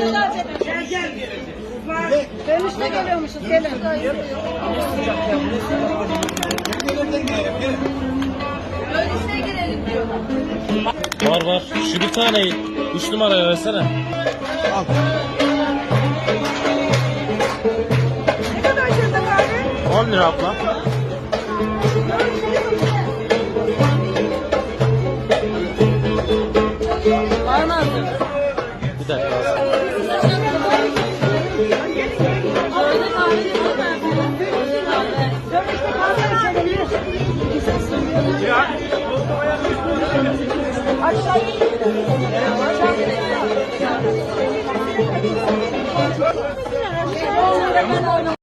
geliyorlar demek. Gel gel. Dönüşte. Gelin. Dönüşte girelim diyor. Var var. Şu bir taneyi 3 numaraya versene. Al. Ne kadar çocuk abi? 10 lira abla. Dönüşte